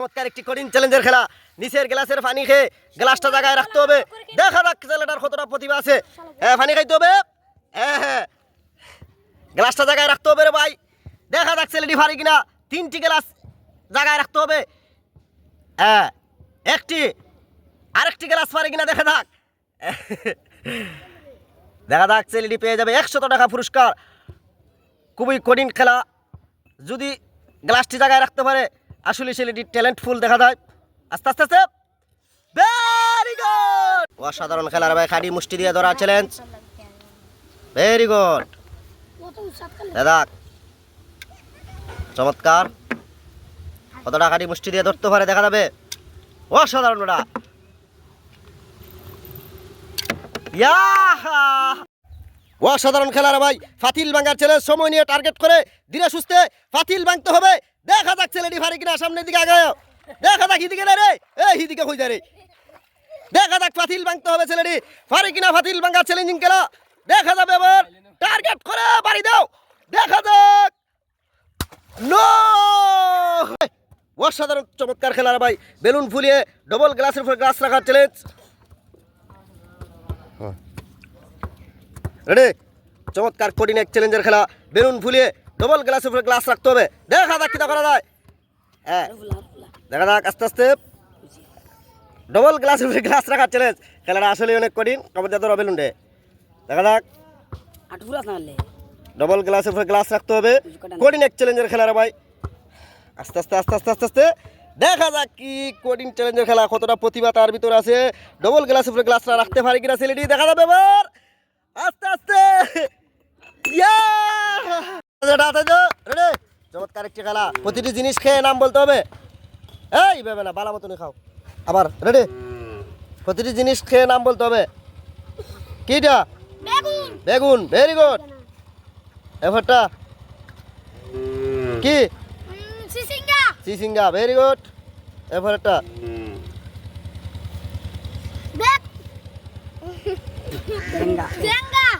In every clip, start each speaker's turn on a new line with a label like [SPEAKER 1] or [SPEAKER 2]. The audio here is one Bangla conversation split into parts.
[SPEAKER 1] চমৎকার একটি কঠিন চ্যালেঞ্জের খেলা। নিচের গ্লাসের পানি খেয়ে গ্লাসটা জায়গায় রাখতে হবে। দেখা যাক ছেলেটার কতটা প্রতিভা আছে। হ্যাঁ পানি খাইতে হবে। হ্যাঁ হ্যাঁ গ্লাসটা জায়গায় রাখতে হবে রে ভাই। দেখা যাক ছেলেটি পারি কিনা। তিনটি গ্লাস জায়গায় রাখতে হবে। হ্যাঁ একটি। আরেকটি গ্লাস পারে কিনা দেখা যাক। দেখা যাক ছেলেটি পেয়ে যাবে একশত টাকা পুরস্কার। খুবই কঠিন খেলা। যদি গ্লাসটি জায়গায় রাখতে পারে আসলে ছেলেটি ট্যালেন্টফুল দেখা যায়। আস্তে আস্তে আস্তে। ভেরি গুড অসাধারণ খেলার ভাই খাড়ি মুষ্টি দিয়ে ধরা চ্যালেঞ্জ ভেরি গুড দাদা, চমৎকার। কতটা খাড়ি মুষ্টি দিয়ে ধরতে পারে দেখা যাবে। অসাধারণ ওটা। ইয়াহা! অসাধারণ খেলার ভাই, ফাতিল ভাঙার ছেলে সময় নিয়ে টার্গেট করে, ধীরে সুস্থে ফাতিল ভাঙতে হবে। দেখা যাক ছেলেটি ভারী কিনা সামনের দিকে আগায়। দেখা যাক হিদিকে রে এই হিদিকে হয়ে যায় রে। দেখা যাক ফাতিল ভাঙতে হবে ছেলেটি ফারি কিনা ফাতিল ভাঙার চ্যালেঞ্জিং খেলা। দেখা যাবে এবার টার্গেট করে বাড়ি দাও। দেখা যাক। নো! অসাধারণ চমৎকার খেলার ভাই, বেলুন ফুলিয়ে ডবল গ্লাসের উপর গ্লাস রাখার চ্যালেঞ্জ রেডি চমৎকার কঠিন এক চ্যালেঞ্জের খেলা। বেলুন ফুলিয়ে ডবল গ্লাসের উপরে গ্লাস রাখতে হবে। দেখা যাক কিটা করা যায়। হ্যাঁ। দেখা যাক আস্তে আস্তে। ডবল গ্লাসের উপরে গ্লাস রাখার চ্যালেঞ্জ খেলাটা আসলে অনেক কঠিন। কবে ধরো বেলুন রে দেখা যাক। ডবল গ্লাসের উপরে গ্লাস রাখতে হবে। কঠিন এক চ্যালেঞ্জের খেলা রে ভাই। আস্তে আস্তে আস্তে আস্তে আস্তে আস্তে। দেখা যাক কি কঠিন চ্যালেঞ্জের খেলা। কতটা প্রতিভা তার ভিতরে আছে। ডবল গ্লাস উপরে গ্লাসটা রাখতে পারে কিনা ছেলেটি দেখা যাবে এবার আস্তে আস্তে ইয়া! এটা হাতে দে, চমৎকার একটি খেলা। প্রতিটি জিনিস খেয়ে নাম বলতে হবে। এই ভেবে না বালা মতনই খাও। আবার রেডি। প্রতিটি জিনিস খেয়ে নাম বলতে হবে। কিটা?
[SPEAKER 2] বেগুন।
[SPEAKER 1] ভেরি গুড এবারটা কি?
[SPEAKER 2] সিসিঙ্গা।
[SPEAKER 1] ভেরি গুড এবারটা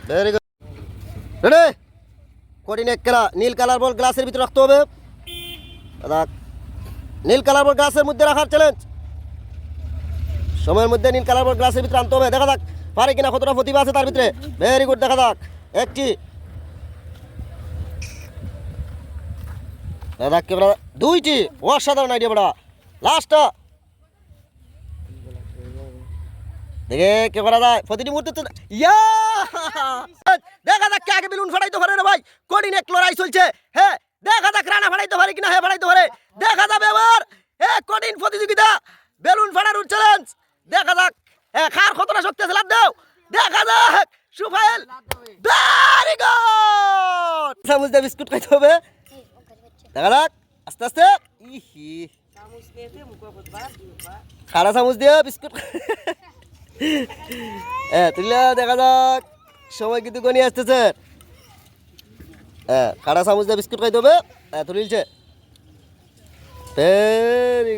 [SPEAKER 1] ভেরি গুড রেডি। নীল কালার বল গ্লাসের ভিতরে রাখতে হবে। দেখ নীল কালার বল গ্লাসের মধ্যে রাখার চ্যালেঞ্জ সময়ের মধ্যে নীল কালার বল গ্লাসের ভিতরে আনতে হবে। দেখা যাক, পারে কিনা, কতটা প্রতিভা আছে তার ভিতরে। ভেরি গুড দেখা যাক। একটি। দাদা কে দুইটি। অসাধারণ আইডিয়া বড়। লাস্টটা দেখে কে করা যায়? প্রতিটি মুহূর্তে তো ইয়া! দেখা যাক কে আগে বেলুন ফাটাইতে পারে না ভাই। কঠিন এক লড়াই চলছে। হ্যাঁ দেখা যাক রানা ফাটাইতে পারে কিনা হ্যাঁ ফাটাইতে পারে। দেখা যাবে এবার। এ কঠিন প্রতিযোগিতা। বেলুন ফাটানোর চ্যালেঞ্জ দেখা যাক। হ্যাঁ খার কতটা শক্তি আছে লাভ দাও। দেখা যাক। সুফাইল ভেরি গুড চামচ দিয়ে বিস্কুট খাইতে হবে। দেখা যাক। আস্তে আস্তে। ইহি। খাড়া চামচ দিয়ে বিস্কুট হ্যাঁ তুলে দেখা যাক। সময় কিন্তু গনি আসতেছে। হ্যাঁ কাটা চামচ দিয়ে বিস্কুট খাইতে হবে। হ্যাঁ তুলিলছে ভেরি